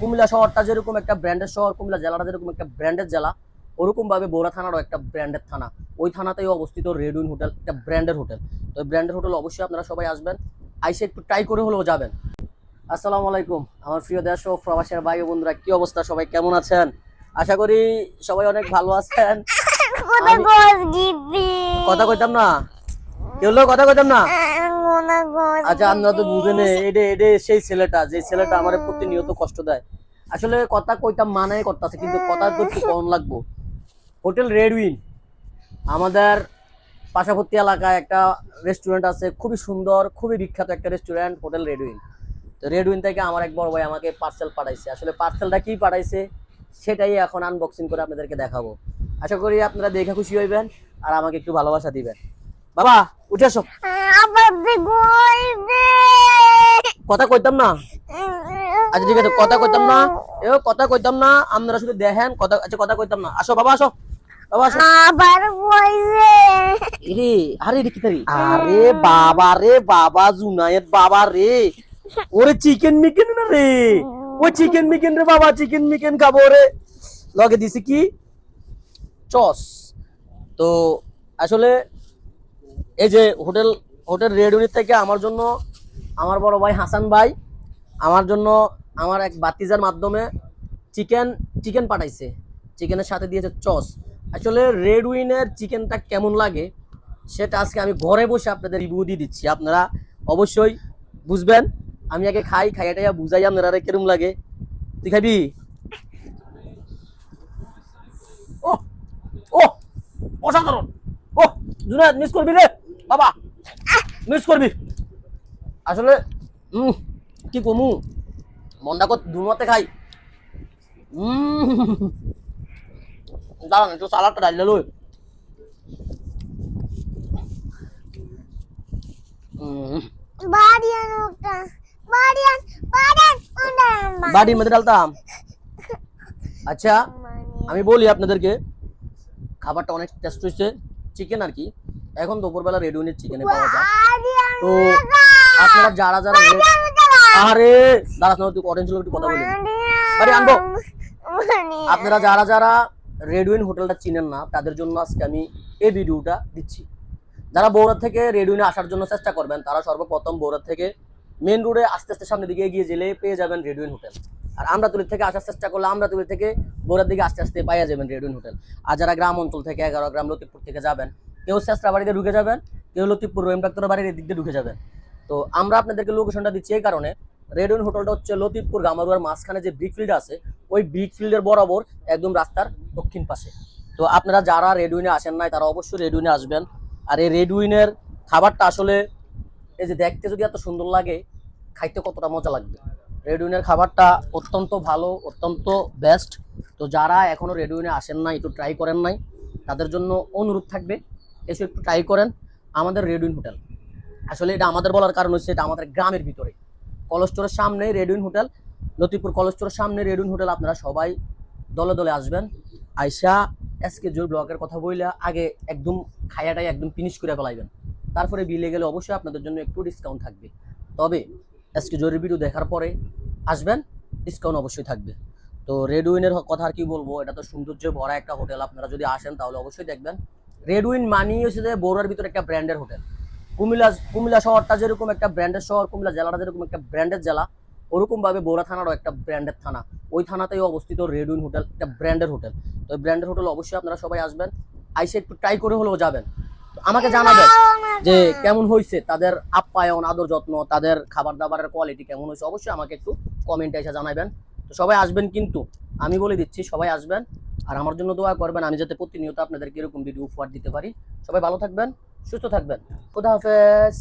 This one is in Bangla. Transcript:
কুমিল্লা শহরটা যেরকম একটা ব্র্যান্ডের শহর কুমিল্লা জেলাটা যেরকম একটা ব্র্যান্ডের জেলা ওরকম ভাবে বৌরা থানারও একটা ব্র্যান্ডের থানা। ওই থানাতেই অবস্থিত রেড উইন হোটেল একটা ব্র্যান্ডের হোটেল। তো ব্র্যান্ডের হোটেল অবশ্যই আপনারা সবাই আসবেন আইসে একটু ট্রাই করে হলেও যাবেন। আসসালামু আলাইকুম আমার প্রিয় দেশ ও প্রবাসের ভাই বন্ধুরা কি অবস্থা? সবাই কেমন আছেন? আশা করি সবাই অনেক ভালো আছেন. কথা কইতাম না? কেউ কথা কইতাম না. আচ্ছা আমরা তো বুঝে নে এডে এডে সেই ছেলেটা যে ছেলেটা আমার প্রতিনিয়ত কষ্ট দেয়। আসলে কথা কইতাম মানায় করতেছে কিন্তু কথা তো একটু কম লাগবো। হোটেল রেড উইন আমাদের পার্শ্ববর্তী এলাকায় একটা রেস্টুরেন্ট আছে খুবই সুন্দর খুবই বিখ্যাত একটা রেস্টুরেন্ট হোটেল রেড উইন তো রেড উইন থেকে আমার এক বড় ভাই আমাকে পার্সেল পাঠাইছে। আসলে পার্সেলটা কি পাঠাইছে সেটাই এখন আনবক্সিং করে আপনাদেরকে দেখাবো। আশা করি আপনারা দেখে খুশি হইবেন আর আমাকে একটু ভালোবাসা দিবেন। বাবা উঠে আসো। কথা কইতাম না? আচ্ছা ঠিক আছে কথা কইতাম না। কথা কইতাম না আপনারা শুধু দেখেন কথা আচ্ছা কথা কইতাম না। আসো বাবা আসো। বাবা আসো। রে আরে রে কি আরে বাবা রে বাবা জুনায়েত বাবা রে। ওরে চিকেন মিকেন না রে? ও চিকেন মিকেন রে বাবা চিকেন মিকেন খাব রে। লগে দিছি কি? চস। তো আসলে এই যে হোটেল হোটেল রেড ইউনিট থেকে আমার জন্য আমার বড় ভাই হাসান ভাই, আমার জন্য আমার এক বাতিজার মাধ্যমে চিকেন চিকেন পাঠাইছে। চিকেনের সাথে দিয়েছে চস। আসলে রেড উইনের চিকেনটা কেমন লাগে, সেটা আজকে আমি ঘরে বসে আপনাদের রিভিউ দিয়ে দিচ্ছি। আপনারা অবশ্যই বুঝবেন। আমি আগে খাই, খাইয়া টাইয়া বুঝাই আপনারা কিরম লাগে। তুই খাবি? ও ও অসাধারণ। ও জুনায়দ মিস করবি রে? বাবা! মিস করবি? আসলে কি কমু? মনটা কত দুমতে খাই। দাঁড়ান একটু সালাদটা লই। udah. বাড়ির মধ্যে ডালতাম আচ্ছা আমি বলি আপনাদেরকে খাবারটা অনেক টেস্ট হয়েছে চিকেন আর কি। এখন দুপুরবেলা রেড উইনের চিকেনে পাওয়া যায়। তো আপনারা যারা যারা আরে দাঁড়াস না তুই অরেঞ্জ একটু কথা বলি। বাড়ি আনব। আপনারা যারা যারা রেডুইন হোটেলটা চিনেন না তাদের জন্য আজকে আমি এই ভিডিওটা দিচ্ছি। যারা বৌড়া থেকে রেড উইনে আসার জন্য চেষ্টা করবেন তারা সর্বপ্রথম বৌড়া থেকে মেন রোডে আস্তে আস্তে সামনের দিকে এগিয়ে গেলে পেয়ে যাবেন রেডুইন হোটেল আর আমরা তুলির থেকে আসার চেষ্টা করলে আমরা তুলির থেকে বৌড়ার দিকে আস্তে আস্তে পাইয়া যাবেন রেডুইন হোটেল আর যারা গ্রাম অঞ্চল থেকে এগারো গ্রাম লতিফপুর থেকে যাবেন কেউ চেষ্টা বাড়িতে ঢুকে যাবেন, কেউ লতিফপুর রহিম ডাক্তার বাড়ির এদিক দিয়ে ঢুকে যাবেন। তো আমরা আপনাদেরকে লোকেশনটা দিচ্ছি এই কারণে। রেড উইন হোটেলটা হচ্ছে লতিফপুর গামারুয়ার মাঝখানে যে ব্রিক ফিল্ড আছে, ওই ব্রিক ফিল্ডের বরাবর একদম রাস্তার দক্ষিণ পাশে। তো আপনারা যারা রেড উইনে আসেন নাই, তারা অবশ্যই রেড উইনে আসবেন। আর এই রেড উইনের খাবারটা আসলে, এই যে দেখতে যদি এত সুন্দর লাগে, খাইতে কতটা মজা লাগবে? রেড উইনের খাবারটা অত্যন্ত ভালো, অত্যন্ত বেস্ট তো যারা এখনও রেড উইনে আসেন নাই, একটু ট্রাই করেন নাই, তাদের জন্য অনুরোধ থাকবে এসে একটু ট্রাই করেন, আমাদের রেড উইন হোটেল আসলে এটা আমাদের বলার কারণ হচ্ছে এটা আমাদের গ্রামের ভিতরে। কলেস্টোরের সামনে রেড উইন হোটেল লতিপুর কলেস্টোরের সামনে রেড উইন হোটেল আপনারা সবাই দলে দলে আসবেন। আইসা এসকে জোর ব্লকের কথা বইলে আগে একদম খায়াটাই একদম ফিনিশ করে ফেলাইবেন। তারপরে বিলে গেলে অবশ্যই আপনাদের জন্য একটু ডিসকাউন্ট থাকবে। তবে এসকে জোরের ভিডিও দেখার পরে আসবেন ডিসকাউন্ট অবশ্যই থাকবে। তো রেড উইনের কথা আর কি বলব, এটা তো সৌন্দর্য ভরা একটা হোটেল আপনারা যদি আসেন তাহলে অবশ্যই দেখবেন। রেড উইন মানি হচ্ছে যে বড়ার ভিতরে একটা ব্র্যান্ডের হোটেল কুমিল্লা কুমিল্লা শহরটা যেরকম একটা ব্র্যান্ডের শহর, কুমিল্লা জেলাটা যেরকম একটা ব্র্যান্ডের জেলা ওরকম ভাবে বৌরা থানারও একটা ব্র্যান্ডের থানা। ওই থানাতেই অবস্থিত রেড উইন হোটেল একটা ব্র্যান্ডের হোটেল তো ব্র্যান্ডের হোটেল অবশ্যই আপনারা সবাই আসবেন, আইসে একটু ট্রাই করে হলেও যাবেন। আমাকে জানাবেন যে কেমন হয়েছে তাদের আপ্যায়ন, আদর যত্ন, তাদের খাবার দাবারের কোয়ালিটি কেমন হয়েছে অবশ্যই আমাকে একটু কমেন্টে এসে জানাবেন। তো সবাই আসবেন কিন্তু, আমি বলে দিচ্ছি, সবাই আসবেন। আর আমার জন্য দোয়া করবেন, আমি যাতে প্রতিনিয়ত আপনাদেরকে এরকম ভিডিও উপহার দিতে পারি। সবাই ভালো থাকবেন, সুস্থ থাকবেন। খুদা হাফেজ।